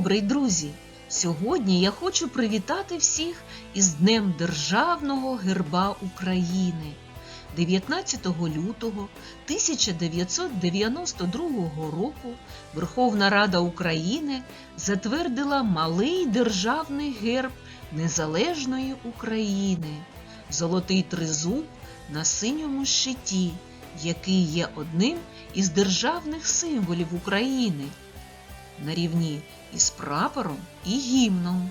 добрий, друзі! Сьогодні я хочу привітати всіх із Днем Державного герба України. 19 лютого 1992 року Верховна Рада України затвердила малий державний герб Незалежної України Золотий тризуб на синьому щиті, який є одним із державних символів України на рівні із прапором і гімном.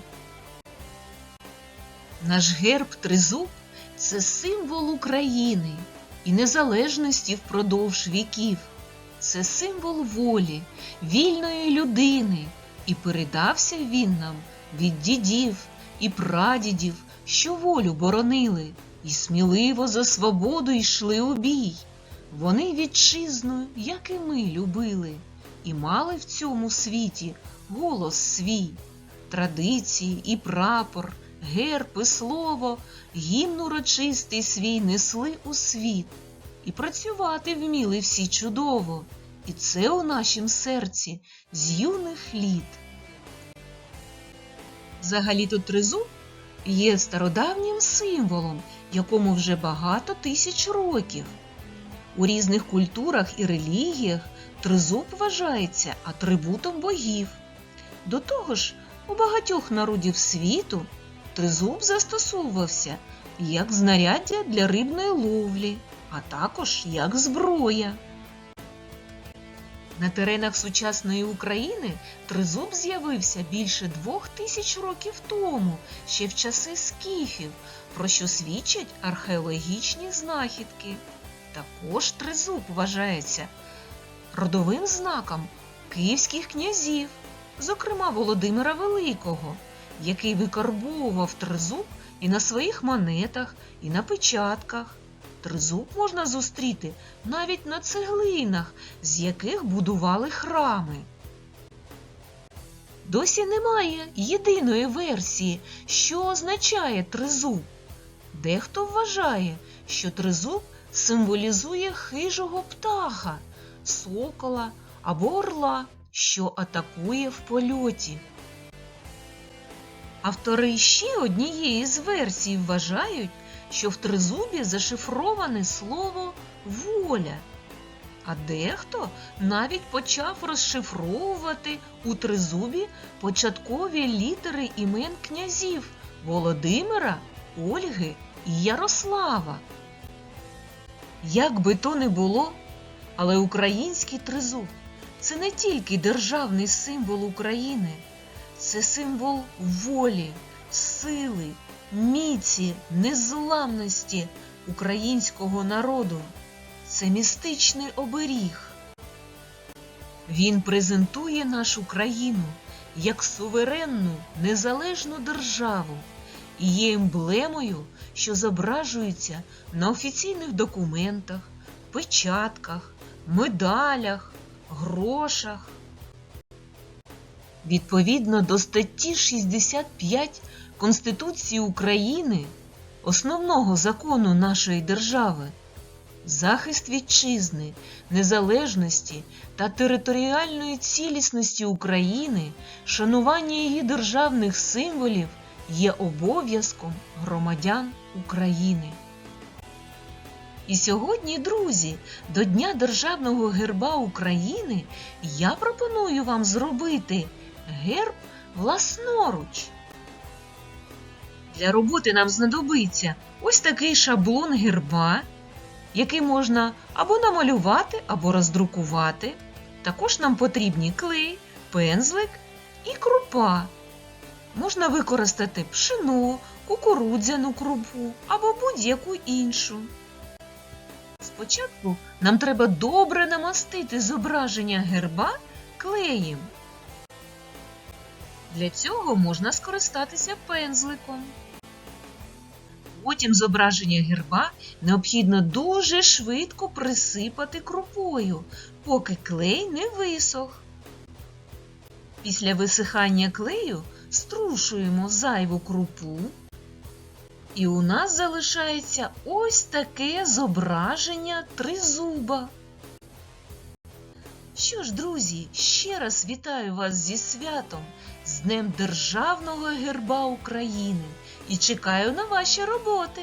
Наш герб тризуб це символ України і незалежності впродовж віків. Це символ волі, вільної людини, і передався він нам від дідів і прадідів, що волю боронили, і сміливо за свободу йшли у бій. Вони вітчизну, як і ми, любили, і мали в цьому світі голос свій, традиції і прапор, герб і слово, гімн урочистий свій несли у світ, і працювати вміли всі чудово, і це у нашім серці з юних літ. Взагалі-то тризуб є стародавнім символом, якому вже багато тисяч років. У різних культурах і релігіях тризуб вважається атрибутом богів. До того ж, у багатьох народів світу тризуб застосовувався як знаряддя для рибної ловлі, а також як зброя. На теренах сучасної України тризуб з'явився більше двох тисяч років тому, ще в часи скіфів, про що свідчать археологічні знахідки. Також тризуб вважається родовим знаком київських князів, зокрема Володимира Великого, який викарбовував тризуб і на своїх монетах, і на печатках. Тризуб можна зустріти навіть на цеглинах, з яких будували храми. Досі немає єдиної версії, що означає тризуб. Дехто вважає, що тризуб символізує хижого птаха, сокола або орла, що атакує в польоті. Автори ще однієї з версій вважають, що в тризубі зашифроване слово воля. А дехто навіть почав розшифровувати у тризубі початкові літери імен князів Володимира, Ольги і Ярослава. Як би то не було, але український тризуб це не тільки державний символ України, це символ волі, сили, міці, незламності українського народу. Це містичний оберіг. Він презентує нашу країну як суверенну незалежну державу і є емблемою, що зображується на офіційних документах, печатках, медалях, грошах. Відповідно до статті 65 Конституції України, основного закону нашої держави, захист вітчизни, незалежності та територіальної цілісності України, шанування її державних символів є обов'язком громадян України. І сьогодні, друзі, до Дня Державного герба України я пропоную вам зробити герб власноруч. Для роботи нам знадобиться ось такий шаблон герба, який можна або намалювати, або роздрукувати. Також нам потрібні клей, пензлик і крупа. Можна використати пшено, кукурудзяну крупу або будь-яку іншу. Спочатку нам треба добре намастити зображення герба клеєм. Для цього можна скористатися пензликом. Потім зображення герба необхідно дуже швидко присипати крупою, поки клей не висох. Після висихання клею струшуємо зайву крупу. І у нас залишається ось таке зображення тризуба. Що ж, друзі, ще раз вітаю вас зі святом, з Днем Державного герба України і чекаю на ваші роботи.